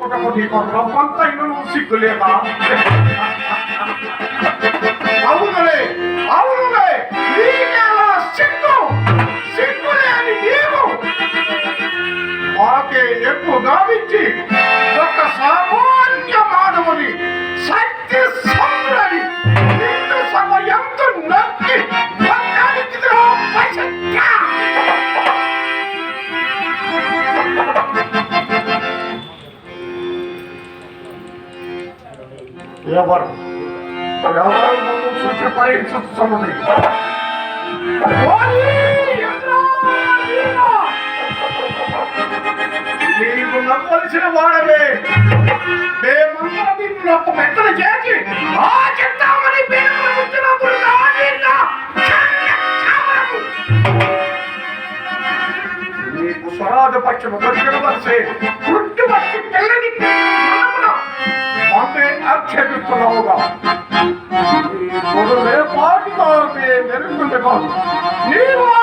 రవ్వంతా ఇను సిగ్గులేదా అవునులే అవునులే నీకేలా సిగ్గు సిగ్గులే అని నీవు మాకే ఎక్కువ గావించి ఒక సామాన్య మానవుని శక్తి ఎవరు ఎవరు ముందు చూసి పరీక్షిస్తున్నది నీకు నమ్మవలసిన వాడమే మేమందరం నిన్ను నొప్ప మెత్తన చేసి ఆ చెప్తామని పేరు నీకు స్వరాజ పక్షము দেখো নির্মল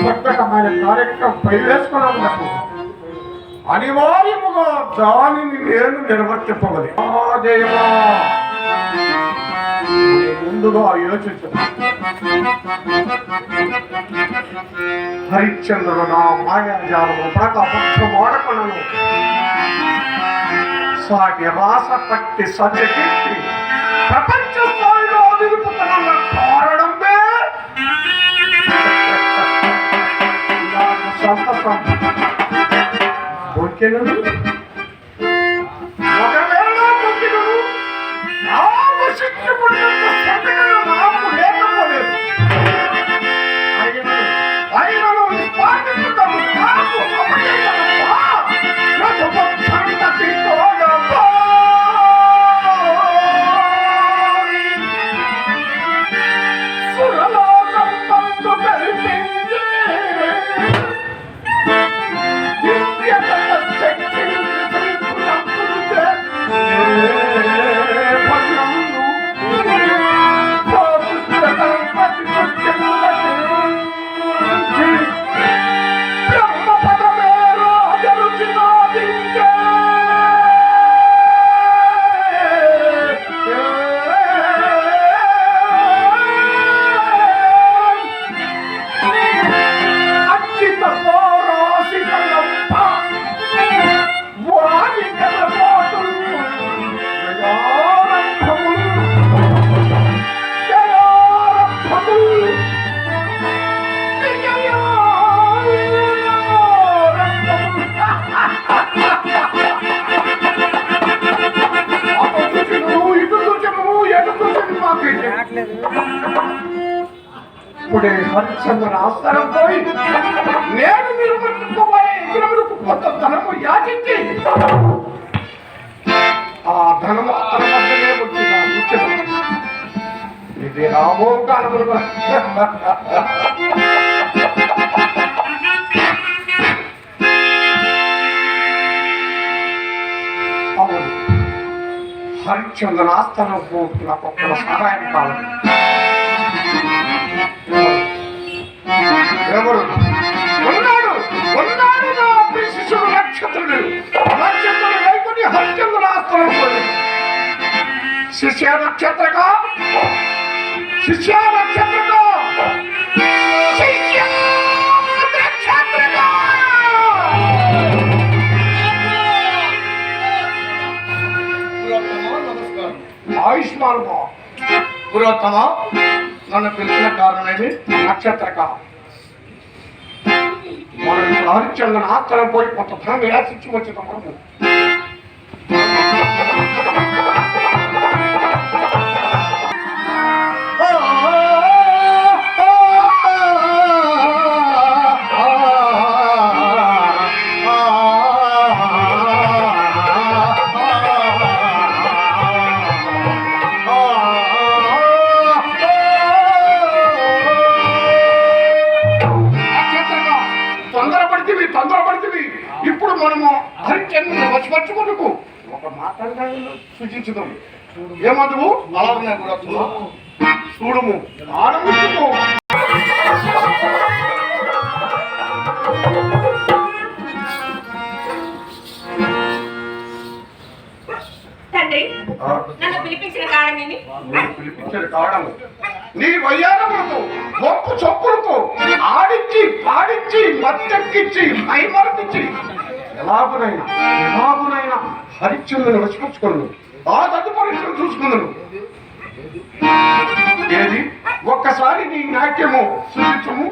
చక్కటమైన కార్యక్రమం పైవేసుకున్నాము అనివార్యముగా దానిని నేను నిర్వర్తింపవలి. ఆ ముందుగా యోచించాను హరిశ్చంద్రుడు నా మాయాజాలము ప్రతాపక్షం వాడకునను సాటి రాస పట్టి సత్యకీర్తి ప్రపంచ స్థాయిలో నిలుపుతున్న కారణమే నాకు సంతసం బొక్కెను ఇప్పుడే హరిశ్చంద్ర ఆస్థానం పోయి నేను నిర్వర్తింపబోయే విగ్రహములకు కొంత ధనము యాచించి. ఆ ధనము అతని వద్దనే వచ్చింది కూర్చుని ఇది రామోకాలములు అవును. హరిశ్చంద్ర ఆస్థానం పోతున్న నాకు ఒక్క సహాయం కావాలి. ఎవరు? ఉన్నాడు! ఉన్నాడు నా శిశువు నక్షత్రుడు. నక్షత్రుడు వైపుని హరిచంద్ర ఆస్త్రం శిష్య నక్షత్రగా శిష్య నక్షత్రగా శిష్య నక్షత్రగా నమస్కారం. ఆయుష్మాన్ నన్ను పిలిచిన కారణమేమి నక్షత్రక. మనం హరిచంద్ర ఆత్రం పోయి కొంత ధనం యాచించి వచ్చిన మనము హరిచంద్రుని వశపరచుకొనుకు ఒక మాట సూచించుదాం ఏమదువు అలా ఉన్నాయి గురత్మ చూడుము. ఆనందించుకో తండ్రి నన్ను పిలిపించిన కారణమేమి పిలిపించేది కావడం నీ వయ్యారములకు మొక్కు చొప్పులకు ఆడించి పాడించి మత్తెక్కించి మైమర్పించి ఎలాగునైనా ఎలాగునైనా హరిశ్చంద్రుని వసిపుచ్చుకున్నాను ఆ తదుపరి చూసుకున్నాను ఏది? ఒక్కసారి నీ నాట్యము సూచించము.